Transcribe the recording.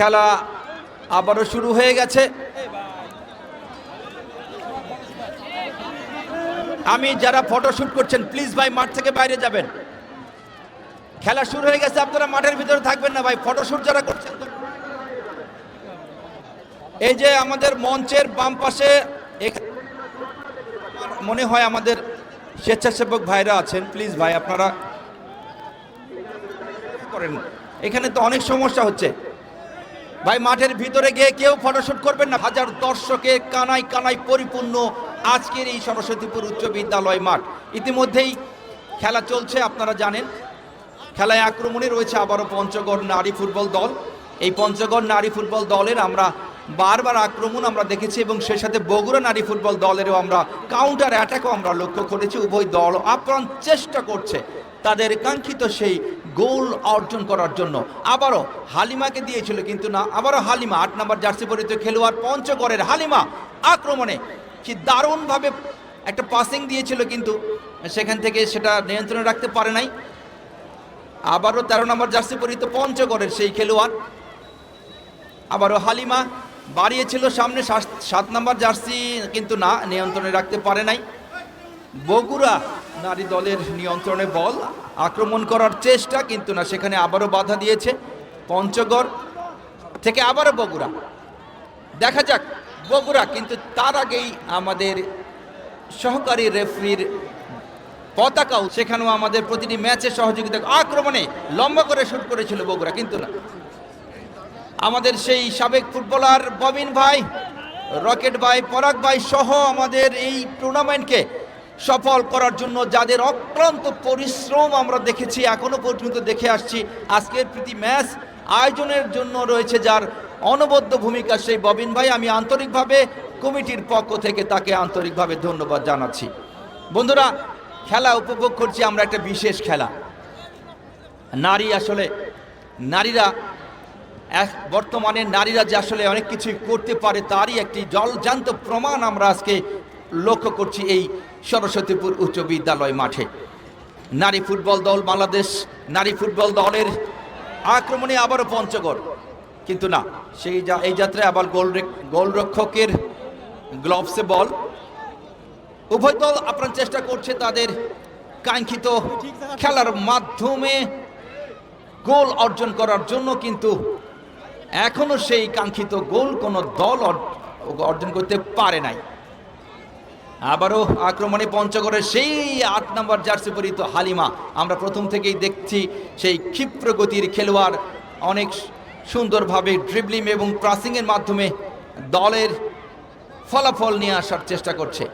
খেলা আবারও শুরু হয়ে গেছে। আমি যারা ফটোশুট করছেন প্লিজ ভাই, মাঠ থেকে বাইরে যাবেন। খেলা শুরু হয়ে গেছে, আপনারা মাঠের ভিতরে থাকবেন না ভাই ফটোশুট যারা করছেন এই যে আমাদের মঞ্চের বাম পাশে মনে হয় আমাদের স্বেচ্ছাসেবক ভাইরা আছেন। প্লিজ ভাই, আপনারা করেন। এখানে তো অনেক সমস্যা হচ্ছে। ভাই, মাঠের ভিতরে গিয়ে কেউ ফটোশুট করবেন না। হাজার দর্শকে কানাই কানাই পরিপূর্ণ আজকের এই সরস্বতীপুর উচ্চ বিদ্যালয় মাঠ। ইতিমধ্যেই খেলা চলছে, আপনারা জানেন। খেলায় আক্রমণে রয়েছে আবারও পঞ্চগড় নারী ফুটবল দল। এই পঞ্চগড় নারী ফুটবল দলের আমরা বারবার আক্রমণ আমরা দেখেছি এবং সেই সাথে বগুড়া নারী ফুটবল দলেরও আমরা কাউন্টার অ্যাটাকও আমরা লক্ষ্য করেছি। উভয় দল আপ্রাণ চেষ্টা করছে। তাদের কাঙ্ক্ষিত সেই গোল অর্জন করার জন্য। আবারও হালিমাকে দিয়েছিল কিন্তু না, আবারও হালিমা, আট নম্বর জার্সি পরিচিত খেলোয়াড় পঞ্চগড়ের হালিমা আক্রমণে কি দারুণভাবে একটা পাসিং দিয়েছিল কিন্তু সেখান থেকে সেটা নিয়ন্ত্রণে রাখতে পারে নাই। আবারও তেরো নম্বর জার্সি পরিহিত পঞ্চগড়ের সেই খেলোয়াড়। আবারও হালিমা বাড়িয়েছিল সামনে সাত নম্বর জার্সি কিন্তু না, নিয়ন্ত্রণে রাখতে পারে নাই। বগুড়া নারী দলের নিয়ন্ত্রণে বল, আক্রমণ করার চেষ্টা কিন্তু না, সেখানে আবারও বাধা দিয়েছে পঞ্চগড় থেকে আবারও বগুড়া। দেখা যাক বগুড়া কিন্তু তার আগেই আমাদের সহকারী রেফরির পতাকাও সেখানেও আমাদের প্রতিটি ম্যাচে সহযোগিতা, আক্রমণে লম্বা করে শুট করেছিল বগুড়া, কিন্তু না। আমাদের সেই সাবেক ফুটবলার ববিন ভাই, রকেট ভাই, পরাগ ভাই সহ আমাদের এই টুর্নামেন্টকে সফল করার জন্য যাদের অক্লান্ত পরিশ্রম আমরা দেখেছি, এখনও পর্যন্ত দেখে আসছি, আজকের প্রীতি ম্যাচ আয়োজনের জন্য রয়েছে যার অনবদ্য ভূমিকা সেই ববিন ভাই। আমি আন্তরিকভাবে কমিটির পক্ষ থেকে তাকে আন্তরিকভাবে ধন্যবাদ জানাচ্ছি। বন্ধুরা, খেলা উপভোগ করছি, আমরা একটা বিশেষ খেলা। নারী আসলে, নারীরা বর্তমানে নারীরা যে আসলে অনেক কিছুই করতে পারে, তারই একটি জলজান্ত প্রমাণ আমরা আজকে লক্ষ্য করছি এই সরস্বতীপুর উচ্চ বিদ্যালয় মাঠে। নারী ফুটবল দল বাংলাদেশ, নারী ফুটবল দলের আক্রমণে আবারও পঞ্চগড়। কিন্তু না, সেই যা এই যাত্রায় আবার গোল গোলরক্ষকের গ্লোভসে বল। উভয় দল আপ্রাণ চেষ্টা করছে তাদের কাঙ্ক্ষিত খেলার মাধ্যমে গোল অর্জন করার জন্য, কিন্তু এখনও সেই কাঙ্ক্ষিত গোল কোনো দল অর্জন করতে পারে নাই। আবারও আক্রমণে পঞ্চগড়ের সেই আট নম্বর জার্সি পরিহিত হালিমা। আমরা প্রথম থেকেই দেখছি সেই ক্ষিপ্র গতির খেলোয়াড়, অনেক সুন্দরভাবে ড্রিবলিং এবং ক্রাসিংয়ের মাধ্যমে দলের ফলাফল নিয়ে আসার চেষ্টা করছে।